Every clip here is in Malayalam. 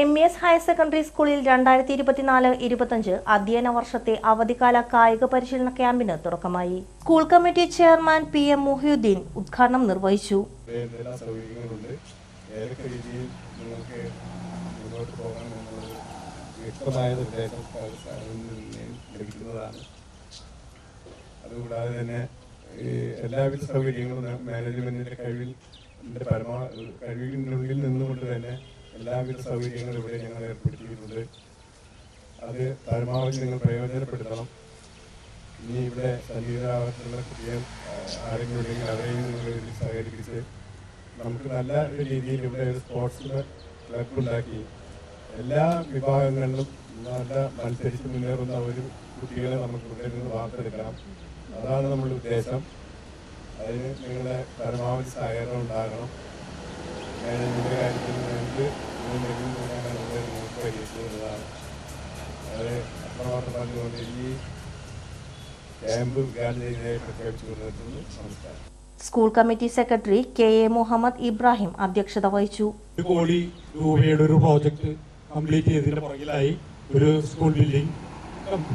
എം എസ് ഹയർ സെക്കൻഡറി സ്കൂളിൽ രണ്ടായിരത്തി ഇരുപത്തിനാല് ഇരുപത്തഞ്ച് അധ്യയന വർഷത്തെ അവധിക്കാല കായിക പരിശീലന ക്യാമ്പിന് തുടക്കമായി. School committee chairman P M Muhiyuddin ഉദ്ഘാടനം നിർവഹിച്ചു. അതുകൂടാതെ തന്നെ എല്ലാവിധ സൗകര്യങ്ങളും മാനേജ്മെന്റിന്റെ കഴിവിൽ ന്റെ പരമാ കഴിവിനുള്ളിൽ നിന്നുകൊണ്ട് തന്നെ എല്ലാവിധ സൗകര്യങ്ങളും ഇവിടെ ഞങ്ങൾ ഏർപ്പെടുത്തിയിട്ടുണ്ട്. അത് പരമാവധി നിങ്ങൾ പ്രയോജനപ്പെടുത്തണം. ഇനി ഇവിടെ സംഗീതാവശ്യമുള്ള കുട്ടികൾ ആരെങ്കിലും ഉണ്ടെങ്കിൽ അവരെയും നിങ്ങൾ ഇതിൽ നമുക്ക് നല്ല ഒരു രീതിയിൽ ഇവിടെ ഒരു സ്പോർട്സ് ക്ലബ് ഉണ്ടാക്കി എല്ലാ വിഭാഗങ്ങളിലും നല്ല മത്സരിച്ച് മുന്നേറുന്ന ഒരു കുട്ടികളെ നമുക്ക് ഇവിടെ നിന്ന് വാർത്തെടുക്കണം. അതാണ് നമ്മുടെ ഉദ്ദേശം. അതിന് നിങ്ങളുടെ പരമാവധി സഹകരണം ഉണ്ടാകണം. എന്റെ കാര്യത്തിൽ ഈ ക്യാമ്പ് ഉദ്ഘാടനം നമസ്കാരം. School committee secretary K A Muhammad Ibrahim അധ്യക്ഷത വഹിച്ചു. ഒരു കോടി രൂപയുടെ ഒരു പ്രോജക്റ്റ് കംപ്ലീറ്റ് ചെയ്തതിന്റെ പുറകിലായി ഒരു സ്കൂൾ ബിൽഡിംഗ്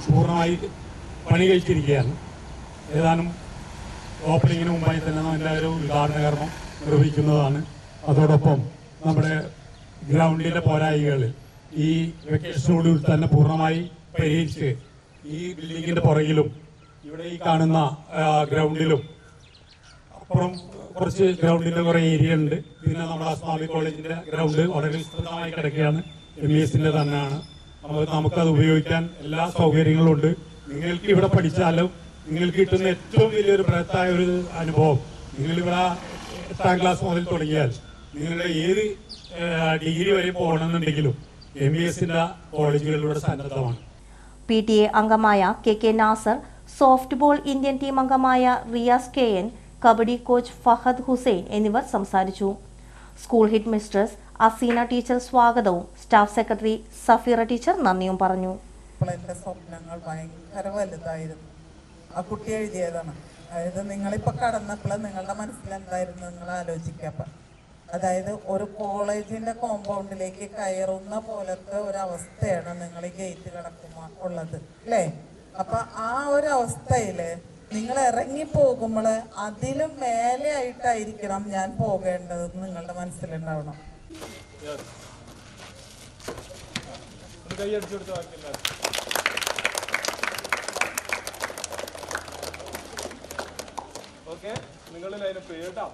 പൂർണമായി പണി കഴിച്ചിരിക്കുകയാണ് ഏതാനും ഓപ്പണിങ്ങിന് മുമ്പായി തന്നെ നമ്മൾ എല്ലാവരും ഉദ്ഘാടന കർമ്മം നിർവഹിക്കുന്നതാണ്. അതോടൊപ്പം നമ്മുടെ ഗ്രൗണ്ടിലെ പോരായികൾ ഈ വെക്കേഷനോടുകൂടി തന്നെ പൂർണമായി പരിഹരിച്ച് ഈ ബിൽഡിങ്ങിന്റെ പുറകിലും ഇവിടെ ഈ കാണുന്ന ഗ്രൗണ്ടിലും അപ്പുറം കുറച്ച് ഗ്രൗണ്ടിന്റെ കുറെ ഏരിയ ഉണ്ട്. പിന്നെ നമ്മുടെ സ്വാമി കോളേജിന്റെ ഗ്രൗണ്ട് വളരെ വിസ്തൃതമായി കിടക്കുകയാണ്. എം ഇ എസിന്റെ തന്നെയാണ്. നമുക്ക് നമുക്കത് ഉപയോഗിക്കാൻ എല്ലാ സൗകര്യങ്ങളും ഉണ്ട്. നിങ്ങൾക്ക് ഇവിടെ പഠിച്ചാലും നിങ്ങൾക്ക് കിട്ടുന്ന ഏറ്റവും വലിയൊരു ബൃഹത്തായ ഒരു അനുഭവം നിങ്ങൾ ഇവിടെ എട്ടാം ക്ലാസ് മുതൽ തുടങ്ങിയാൽ നിങ്ങളുടെ ഏത് ഡിഗ്രി വരെ പോകണമെന്നുണ്ടെങ്കിലും എം ഇ എസിന്റെ കോളേജുകളിലൂടെ സന്നദ്ധമാണ്. പി ടി എ അംഗമായ K K Nasar soft ball Indian team അംഗമായ Riyas K N kabaddi coach Fahad Hussain എന്നിവർ സംസാരിച്ചു. School head mistress Aseena teacher സ്വാഗതവും സ്റ്റാഫ് സെക്രട്ടറി സഫീറ ടീച്ചർ നന്ദിയും പറഞ്ഞു. എന്റെ സ്വപ്നങ്ങൾ ഭയങ്കര വലുതായിരുന്നു. ആ കുട്ടി എഴുതിയതാണ്. അതായത് നിങ്ങളിപ്പോൾ കടന്നപ്പോൾ നിങ്ങളുടെ മനസ്സിൽ എന്തായിരുന്നു നിങ്ങൾ ആലോചിക്കപ്പം അതായത് ഒരു കോളേജിന്റെ കോമ്പൗണ്ടിലേക്ക് കയറുന്ന പോലത്തെ ഒരു അവസ്ഥയാണ് നിങ്ങൾ ഈ ഗേറ്റ് കിടക്കുമ്പോൾ ഉള്ളത് അല്ലേ? അപ്പൊ ആ ഒരു അവസ്ഥയിൽ നിങ്ങൾ ഇറങ്ങി പോകുമ്പോൾ അതിലും മേലെ ആയിട്ടായിരിക്കണം ഞാൻ പോകേണ്ടത് നിങ്ങളുടെ മനസ്സിലുണ്ടാവണം. ഓക്കെ നിങ്ങളിൽ അതിന് പേട്ടാം